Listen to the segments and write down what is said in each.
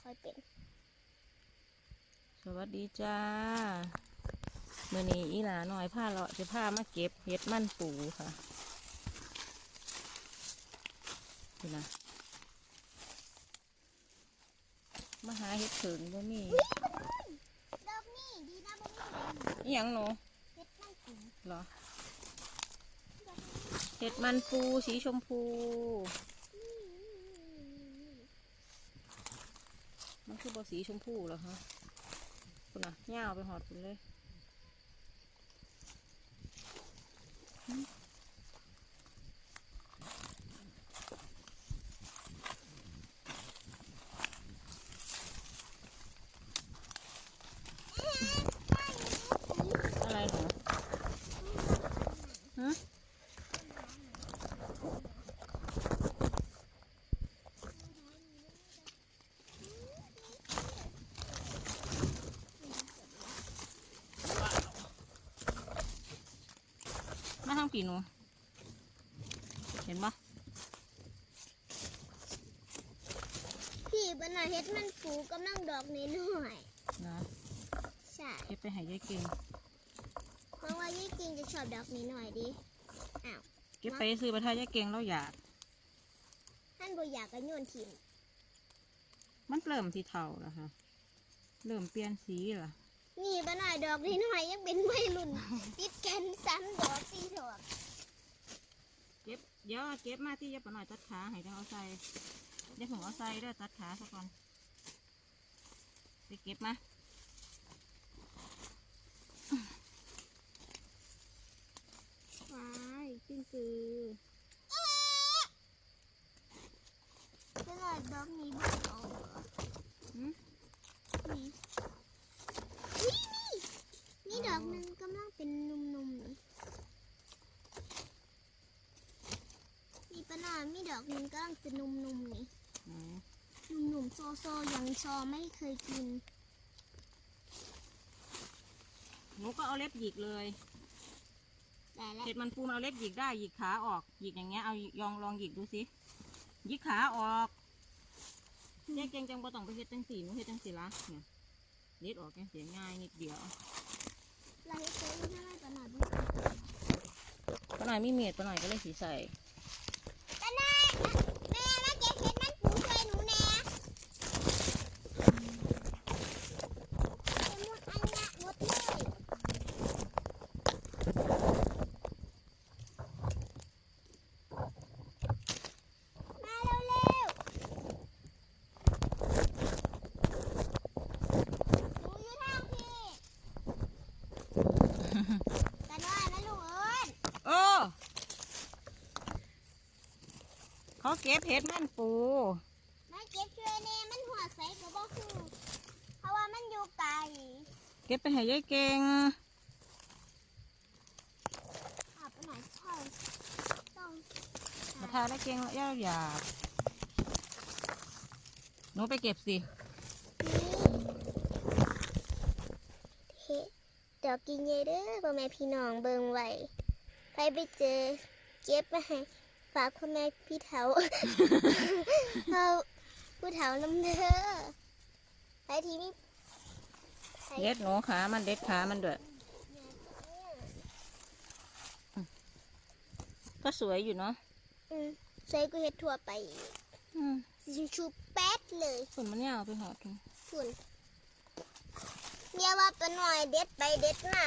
ค่อยเป็น สวัสดีจ้าเมื่อนี้อีหลาหน่อยผ้าเลาะจะผ้ามาเก็บเห็ดมันปูค่ะนี่นะมาหาเห็ดถึงบ่มีดอกนี่ดีนะบ่มีอหยังหนูเฮ็ดมันถึงเหรอเห็ดมันปูสีชมพู มันคือบสีชมพูเหรอคะคุณน่ะย่าวไปหอดคุณเลย อะไรเหรอฮะมาทาง ปีหนู เห็นปะพี่บรรณาเฮ็ดมันปูกำลังดอกน้อยนะๆใช่เก็บไปใหายายเก่งเพราะว่ายี่จริงจะชอบดอกนี้หน่อยดิอ้าวเก็บไปซื้อประทายายเก่งแล้วอยากท่านบ่อยากก็โยนถิ่มมันเริ่มสีเทาแล้วค่ะเริ่มเปลี่ยนสีละ นี่บรรณาดอกนี้หน่อยยังเป็นวัยรุ่น ติดกันซ้ำดอกสี่ดอกเก็บเดี๋ยวเก็บมาที่ยับหน่อยตัดขาให้จังเอาใส่เดี๋ยวผมเอาใส่เด้อตัดขาซะก่อนไปเก็บมาว้ายจิ้งกือบ รรณาดอกนี้บ่เอาเหรอ หืม นี่นี่นี่นี่ดอกหนึ่งกำลังเป็นนุ่มๆนี่มีปะนามีด อกหนึ่งกำลังเป็นนุ่มๆนี่ไหนหนุ่มๆโซโซยังซอไม่เคยกินหนูก็เอาเล็บหยิกเลยแต่ละเห็ดมันปูมันเอาเล็บหยิกได้หยิกขาออกหยิกอย่างเงี้ยเอาลองลองหยิกดูสิหยิกขาออกแยกเก่งจังบ่ต้องไปเฮ็ดจังสีหนูเฮ็ดจังสีละเนี่ยเล็ดออกจังสีง่ายนิดเดียวเราให้เคยไม่ได้ปะนาบุปะหน่อยมีเมียดปะหน่อยก็เลยสีใส่ ปะนาแม่มาเก็บเห็ดมันปูช่วยหนูแน่เป็นหมดอันละหมดเลยมาเร็วๆหนูอยู่ทางพี่ปะนานะลูกเอ้ย โอ้ เขาเก็บเห็ดมันปูมาเก็บช่วยแน่มันหัวใสก็บ่คือ เพราะว่ามันอยู่ไกลเก็บไปให้ยายเก่งขับไปไหนใช่ต้องมาทาได้เก่งแล้วย่าหยาบหนูไปเก็บสิเฮ้ดอกกินเยเด้อพ่อแม่พี่น้องเบิ่งไว้ไปไปเจอ เก็บมาให้ ฝากพ่อแม่พี่เฒ่าเขาผู้เฒ่าน้ำเด้อไปทีนี้ไปเด็ดหนูขา มันเด็ดขา มันด้วย ก็สวยอยู่เนาะอืมใส่กูเฮ็ดทั่วไปอืมสิชูแป๊ดเลยฝนมันยาวไปหอดกันคุณเรียกว่าเป็นหน่อยเด็ดไปเด็ดมา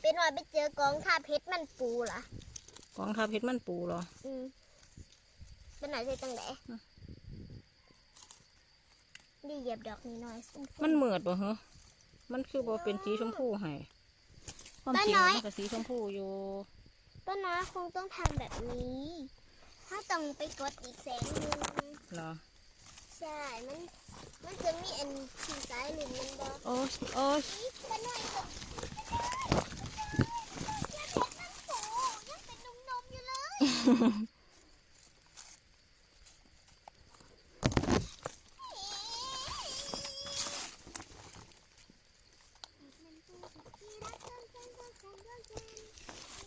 เป็นหน่อยไปเจอกองทัพเพชรมันปูล่ะ กองทัพเห็ดมันปูเหรอ อืม เป็นหน่อยใส่ตังแหนอืมดีเหยียบดอกนี้หน่อยฟุ้งๆมันเหมือดบ่เหรอมันคือบ่เป็นสีชมพูให้ความจริงป้าน้อยมันก็สีชมพูอยู่ป้าน้อยคงต้องทำแบบนี้ ถ้าต้องไปกดอีกแสงหนึงเหรอ ใช่ มัน มันจะมีอันสีสายหนึ่งมันบอกโอ้ยโอ้ยนี่ป้าน้อยก็ยังเพชรมันปูยังเป็นนมๆอยู่เลย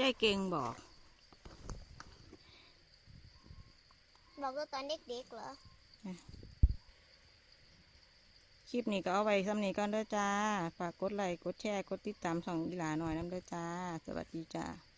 ยายเก่งบอก บอกว่าตอนเด็กๆเหรอ คลิปนี้ก็เอาไว้ซ้ำนี้ก่อนเด้อจ้า ฝากกดไลค์ กดแชร์ กดติดตามช่องอีหลาหน่อยน้ำเด้อจ้า สวัสดีจ้า